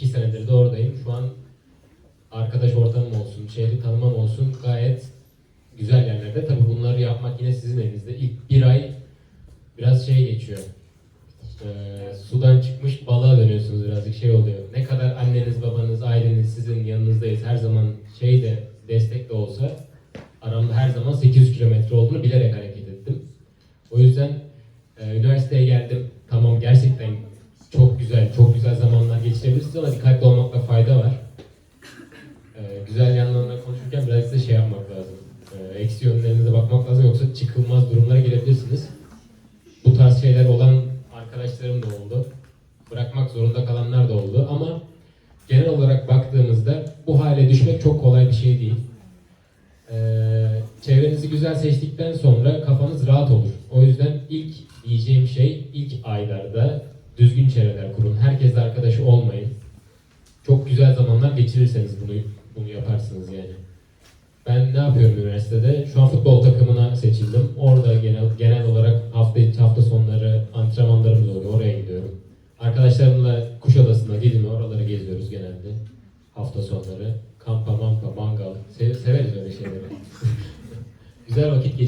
iki senedir de oradayım. Şu an arkadaş ortamım olsun, şehri tanımam olsun gayet güzel yerlerde. Tabii bunları yapmak yine sizin elinizde. İlk bir ay biraz şey geçiyor. Ee, sudan çıkmış balığa dönüyorsunuz birazcık şey oluyor. Ne kadar anneniz, babanız, aileniz sizin yanınızdayız. Her zaman şey de destek de olsa aramda her zaman 800 kilometre olduğunu bilerek hareket ettim. O yüzden e, üniversiteye geldim. Tamam gerçekten çok güzel, çok güzel zamanlar geçirebilirsiniz ama dikkatli olmakta fayda var. E, güzel yanlarına konuşurken birazcık da şey yapmak lazım. E, eksi yönlerinize bakmak lazım yoksa çıkılmaz durumlara gelebilirsiniz. Bu tarz şeyler olan arkadaşlarım da oldu. Bırakmak zorunda kalanlar da oldu ama genel olarak baktığımızda bu hale düşmek çok kolay bir şey değil. Ee, çevrenizi güzel seçtikten sonra kafanız rahat olur. O yüzden ilk diyeceğim şey ilk aylarda düzgün çevreler kurun. Herkesle arkadaş olmayın. Çok güzel zamanlar geçirirseniz bunu bunu yaparsınız yani. Ben ne yapıyorum üniversitede? Şu an futbol takımına seçildim. Orada genel genel olarak hafta hafta sonları antrenmanlarımız oluyor. Oraya gidiyorum. Arkadaşlarımla Kuşadası'na, Didim'e oraları geziyoruz genelde. Hafta sonları. Kampa, mampa, mangal. Se- severiz öyle şeyleri. Güzel vakit geçiriyoruz.